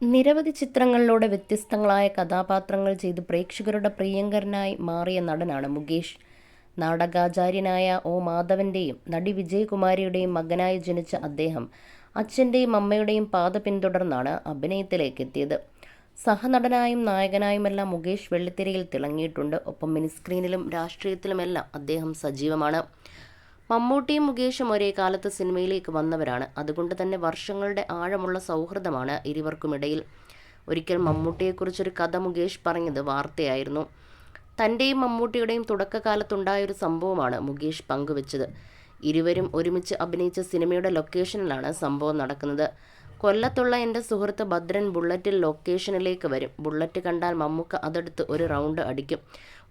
നിരവധി ചിത്രങ്ങളിലൂടെ വ്യത്യസ്തങ്ങളായ കഥാപാത്രങ്ങൾ ചെയ്ത് പ്രേക്ഷകരുടെ പ്രിയങ്കരനായി മാറിയ നടനാണ് മുകേഷ്. നാടകാചാര്യനായ ഒ മാധവന്റെയും നടി വിജയകുമാരിയുടെയും മകനായി ജനിച്ച അദ്ദേഹം അച്ഛന്റെയും അമ്മയുടെയും പാത പിന്തുടർന്നാണ് അഭിനയത്തിലേക്ക് എത്തിയത് സഹനടനായും നായകനായുമെല്ലാം മുകേഷ് വെള്ളിത്തിരയിൽ തിളങ്ങിയിട്ടുണ്ട്. ഒപ്പം മിനിസ്ക്രീനിലും രാഷ്ട്രീയത്തിലുമെല്ലാം അദ്ദേഹം സജീവമാണ്. മമ്മൂട്ടിയും മുകേഷും ഒരേ കാലത്ത് സിനിമയിലേക്ക് വന്നവരാണ്. അതുകൊണ്ട് തന്നെ വർഷങ്ങളുടെ ആഴമുള്ള സൗഹൃദമാണ് ഇരുവർക്കുമിടയിൽ. ഒരിക്കൽ മമ്മൂട്ടിയെക്കുറിച്ചൊരു കഥ മുകേഷ് പറഞ്ഞത് വാർത്തയായിരുന്നു. തന്റെയും മമ്മൂട്ടിയുടെയും തുടക്കകാലത്തുണ്ടായൊരു സംഭവമാണ് മുകേഷ് പങ്കുവച്ചത്. ഇരുവരും ഒരുമിച്ച് അഭിനയിച്ച സിനിമയുടെ ലൊക്കേഷനിലാണ് സംഭവം നടക്കുന്നത്. കൊല്ലത്തുള്ള എന്റെ സുഹൃത്ത് ഭദ്രൻ ബുള്ളറ്റിൽ ലൊക്കേഷനിലേക്ക് വരും. ബുള്ളറ്റ് കണ്ടാൽ മമ്മൂക്ക അതെടുത്ത് ഒരു റൗണ്ട് അടിക്കും.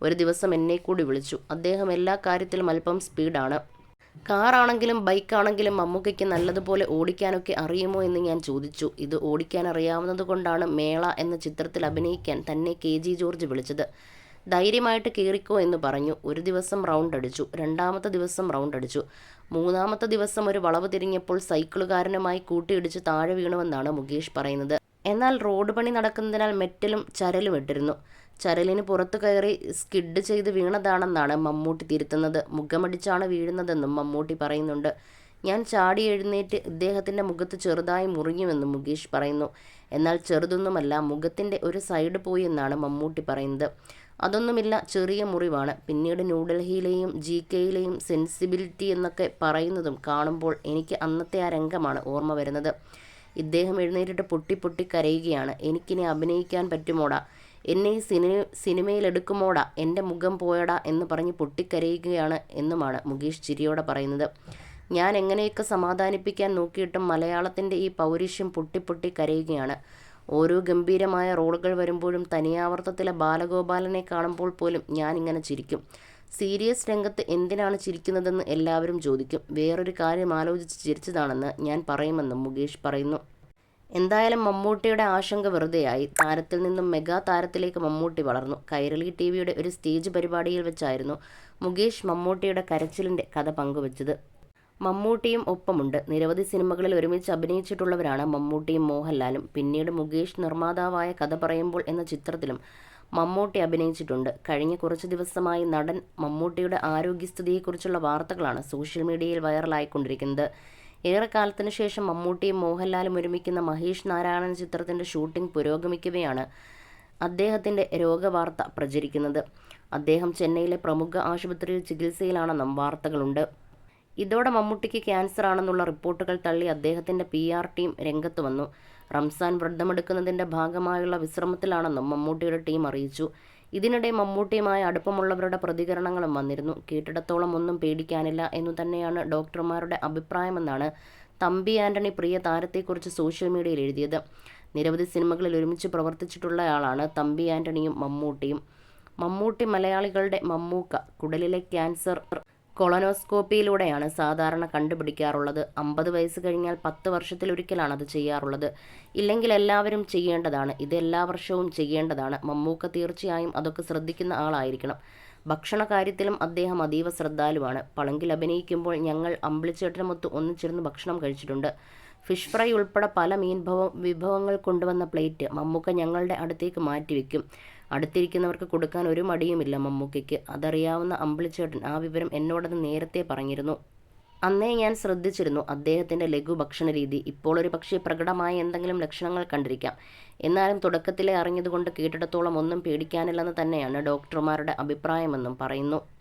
ഒരു ദിവസം എന്നെ കൂടി വിളിച്ചു. അദ്ദേഹം എല്ലാ കാര്യത്തിലും അല്പം സ്പീഡാണ്. കാറാണെങ്കിലും ബൈക്കാണെങ്കിലും മമ്മൂക്കയ്ക്ക് നല്ലതുപോലെ ഓടിക്കാനൊക്കെ അറിയുമോ എന്ന് ഞാൻ ചോദിച്ചു. ഇത് ഓടിക്കാൻ അറിയാവുന്നത് കൊണ്ടാണ് മേള എന്ന ചിത്രത്തിൽ അഭിനയിക്കാൻ തന്നെ കെ ജി ജോർജ് വിളിച്ചത്. ധൈര്യമായിട്ട് കയറിക്കോ എന്ന് പറഞ്ഞു. ഒരു ദിവസം റൗണ്ട് അടിച്ചു. രണ്ടാമത്തെ ദിവസം റൗണ്ട് അടിച്ചു. മൂന്നാമത്തെ ദിവസം ഒരു വളവ് തിരിഞ്ഞപ്പോൾ സൈക്കിളുകാരനുമായി കൂട്ടിയിടിച്ച് താഴെ വീണുവെന്നാണ് മുകേഷ് പറയുന്നത്. എന്നാൽ റോഡ് പണി നടക്കുന്നതിനാൽ മെറ്റലും ചരലും ഇട്ടിരുന്നു. ചരലിന് പുറത്തു കയറി സ്കിഡ് ചെയ്ത് വീണതാണെന്നാണ് മമ്മൂട്ടി തിരുത്തുന്നത്. മുഖമടിച്ചാണ് വീഴുന്നതെന്നും മമ്മൂട്ടി പറയുന്നുണ്ട്. ഞാൻ ചാടി എഴുന്നേറ്റ് ഇദ്ദേഹത്തിന്റെ മുഖത്ത് ചെറുതായി മുറിഞ്ഞുവെന്നും മുകേഷ് പറയുന്നു. എന്നാൽ ചെറുതൊന്നുമല്ല മുഖത്തിന്റെ ഒരു സൈഡ് പോയി എന്നാണ് മമ്മൂട്ടി പറയുന്നത്. അതൊന്നുമില്ല ചെറിയ മുറിവാണ്. പിന്നീട് ന്യൂഡൽഹിയിലെയും ജി കെയിലെയും സെൻസിബിലിറ്റി എന്നൊക്കെ പറയുന്നതും കാണുമ്പോൾ എനിക്ക് അന്നത്തെ ആ രംഗമാണ് ഓർമ്മ വരുന്നത്. ഇദ്ദേഹം എഴുന്നേറ്റിട്ട് പൊട്ടി പൊട്ടി കരയുകയാണ്. എനിക്കിനി അഭിനയിക്കാൻ പറ്റുമോടാ? എന്നെ ഈ സിനി സിനിമയിലെടുക്കുമോടാ? എന്റെ മുഖം പോയടാ എന്ന് പറഞ്ഞ് പൊട്ടിക്കരയുകയാണ് എന്നുമാണ് മുകേഷ് ചിരിയോടെ പറയുന്നത്. ഞാൻ എങ്ങനെയൊക്കെ സമാധാനിപ്പിക്കാൻ നോക്കിയിട്ടും മലയാളത്തിന്റെ ഈ പൗരുഷ്യം പൊട്ടി പൊട്ടി കരയുകയാണ്. ഓരോ ഗംഭീരമായ റോളുകൾ വരുമ്പോഴും തനിയാവർത്തത്തിലെ ബാലഗോപാലനെ കാണുമ്പോൾ പോലും ഞാൻ ഇങ്ങനെ ചിരിക്കും. സീരിയസ് രംഗത്ത് എന്തിനാണ് ചിരിക്കുന്നതെന്ന് എല്ലാവരും ചോദിക്കും. വേറൊരു കാര്യം ആലോചിച്ച് ചിരിച്ചതാണെന്ന് ഞാൻ പറയുമെന്നും മുകേഷ് പറയുന്നു. എന്തായാലും മമ്മൂട്ടിയുടെ ആശങ്ക വെറുതെയായി. താരത്തിൽ നിന്നും മെഗാ താരത്തിലേക്ക് മമ്മൂട്ടി വളർന്നു. കൈരളി ടി വിയുടെ ഒരു സ്റ്റേജ് പരിപാടിയിൽ വെച്ചായിരുന്നു മുകേഷ് മമ്മൂട്ടിയുടെ കരച്ചിലിന്റെ കഥ പങ്കുവച്ചത്. മമ്മൂട്ടിയും ഒപ്പമുണ്ട്. നിരവധി സിനിമകളിൽ ഒരുമിച്ച് അഭിനയിച്ചിട്ടുള്ളവരാണ് മമ്മൂട്ടിയും മോഹൻലാലും. പിന്നീട് മുകേഷ് നിർമ്മാതാവായ കഥ പറയുമ്പോൾ എന്ന ചിത്രത്തിലും മമ്മൂട്ടി അഭിനയിച്ചിട്ടുണ്ട്. കഴിഞ്ഞ കുറച്ച് ദിവസമായി നടൻ മമ്മൂട്ടിയുടെ ആരോഗ്യസ്ഥിതിയെക്കുറിച്ചുള്ള വാർത്തകളാണ് സോഷ്യൽ മീഡിയയിൽ വൈറലായിക്കൊണ്ടിരിക്കുന്നത്. ഏറെക്കാലത്തിന് ശേഷം മമ്മൂട്ടിയും മോഹൻലാലും ഒരുമിക്കുന്ന മഹേഷ് നാരായണൻ ചിത്രത്തിന്റെ ഷൂട്ടിംഗ് പുരോഗമിക്കവെയാണ് അദ്ദേഹത്തിന്റെ രോഗവാർത്ത പ്രചരിക്കുന്നത്. അദ്ദേഹം ചെന്നൈയിലെ പ്രമുഖ ആശുപത്രിയിൽ ചികിത്സയിലാണെന്നും വാർത്തകളുണ്ട്. ഇതോടെ മമ്മൂട്ടിക്ക് ക്യാൻസർ ആണെന്നുള്ള റിപ്പോർട്ടുകൾ തള്ളി അദ്ദേഹത്തിന്റെ പി ആർ ടീം രംഗത്ത് വന്നു. റംസാൻ വ്രതമെടുക്കുന്നതിന്റെ ഭാഗമായുള്ള വിശ്രമത്തിലാണെന്നും മമ്മൂട്ടിയുടെ ടീം അറിയിച്ചു. ഇതിനിടെ മമ്മൂട്ടിയുമായി അടുപ്പമുള്ളവരുടെ പ്രതികരണങ്ങളും വന്നിരുന്നു. കേട്ടിടത്തോളം ഒന്നും പേടിക്കാനില്ല എന്നു തന്നെയാണ് ഡോക്ടർമാരുടെ അഭിപ്രായമെന്നാണ് തമ്പി ആന്റണി പ്രിയ താരത്തെക്കുറിച്ച് സോഷ്യൽ മീഡിയയിൽ എഴുതിയത്. നിരവധി സിനിമകളിൽ ഒരുമിച്ച് പ്രവർത്തിച്ചിട്ടുള്ള ആളാണ് തമ്പി ആന്റണിയും മമ്മൂട്ടിയും. മമ്മൂട്ടി മലയാളികളുടെ മമ്മൂക്ക കുടലിലെ ക്യാൻസർ കൊളനോസ്കോപ്പിയിലൂടെയാണ് സാധാരണ കണ്ടുപിടിക്കാറുള്ളത്. അമ്പത് വയസ്സ് കഴിഞ്ഞാൽ പത്ത് വർഷത്തിലൊരിക്കലാണ് അത് ചെയ്യാറുള്ളത്. ഇല്ലെങ്കിൽ എല്ലാവരും ചെയ്യേണ്ടതാണ്. ഇത് എല്ലാ വർഷവും ചെയ്യേണ്ടതാണ്. മമ്മൂക്ക തീർച്ചയായും അതൊക്കെ ശ്രദ്ധിക്കുന്ന ആളായിരിക്കണം. ഭക്ഷണ കാര്യത്തിലും അദ്ദേഹം അതീവ ശ്രദ്ധാലുവാണ്. പളങ്കിൽ അഭിനയിക്കുമ്പോൾ ഞങ്ങൾ അമ്പിളിച്ചേട്ടനുമൊത്ത് ഒന്നിച്ചിരുന്ന് ഭക്ഷണം കഴിച്ചിട്ടുണ്ട്. ഫിഷ് ഫ്രൈ ഉൾപ്പെടെ പല മീൻ വിഭവങ്ങൾ കൊണ്ടുവന്ന പ്ലേറ്റ് മമ്മൂക്ക ഞങ്ങളുടെ അടുത്തേക്ക് മാറ്റിവെക്കും. അടുത്തിരിക്കുന്നവർക്ക് കൊടുക്കാൻ ഒരു മടിയുമില്ല മമ്മൂക്കയ്ക്ക്. അതറിയാവുന്ന അമ്പിളിച്ചേട്ടൻ ആ വിവരം എന്നോടത് നേരത്തെ പറഞ്ഞിരുന്നു. അന്നേ ഞാൻ ശ്രദ്ധിച്ചിരുന്നു അദ്ദേഹത്തിന്റെ ലഘുഭക്ഷണ രീതി. ഇപ്പോൾ ഒരു പക്ഷേ പ്രകടമായ എന്തെങ്കിലും ലക്ഷണങ്ങൾ കണ്ടിരിക്കാം. എന്നാലും തുടക്കത്തിലെ അറിഞ്ഞതുകൊണ്ട് കേട്ടിടത്തോളം ഒന്നും പേടിക്കാനില്ലെന്ന് തന്നെയാണ് ഡോക്ടർമാരുടെ അഭിപ്രായമെന്നും പറയുന്നു.